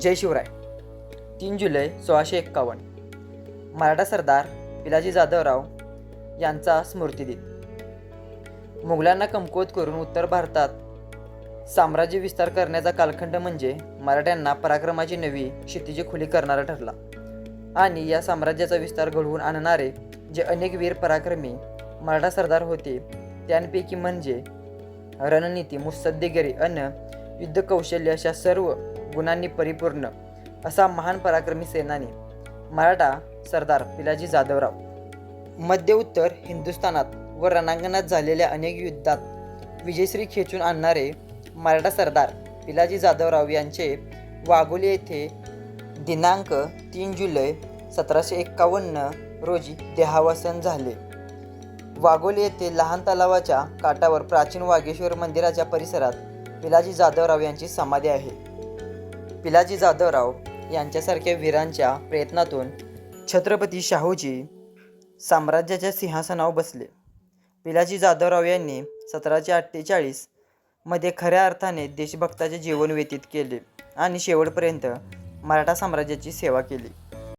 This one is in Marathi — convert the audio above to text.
जय शिवराय. तीन जुलै सोळाशे एक्कावन्न. मराठा सरदार पिलाजी जाधवराव यांचा स्मृतिदिन मुघलांना कमकुवत करून उत्तर भारतात साम्राज्य विस्तार करण्याचा कालखंड म्हणजे मराठ्यांना पराक्रमाची नवी क्षितिजी खुली करणारा ठरला. आणि या साम्राज्याचा विस्तार घडवून आणणारे जे अनेक वीर पराक्रमी मराठा सरदार होते त्यांपैकी म्हणजे रणनीती मुत्सद्देगिरी अन युद्ध कौशल्य अशा सर्व गुणांनी परिपूर्ण असा महान पराक्रमी सेनानी मराठा सरदार पिलाजी जाधवराव. मध्य उत्तर हिंदुस्थानात व रणांगणात झालेल्या अनेक युद्धात विजयश्री खेचून आणणारे मराठा सरदार पिलाजी जाधवराव यांचे वाघोली येथे दिनांक तीन जुलै सतराशे एक्कावन्न रोजी देहावसन झाले. वाघोली येथे लहान तलावाच्या काठावर प्राचीन वागेश्वर मंदिराच्या परिसरात पिलाजी जाधवराव यांची समाधी आहे. पिलाजी जाधवराव यांच्यासारख्या वीरांच्या प्रयत्नातून छत्रपती शाहूजी साम्राज्याच्या सिंहासनावर बसले. पिलाजी जाधवराव यांनी सतराशे अठ्ठेचाळीसमध्ये खऱ्या अर्थाने देशभक्ताचे जीवन व्यतीत केले आणि शेवटपर्यंत मराठा साम्राज्याची सेवा केली.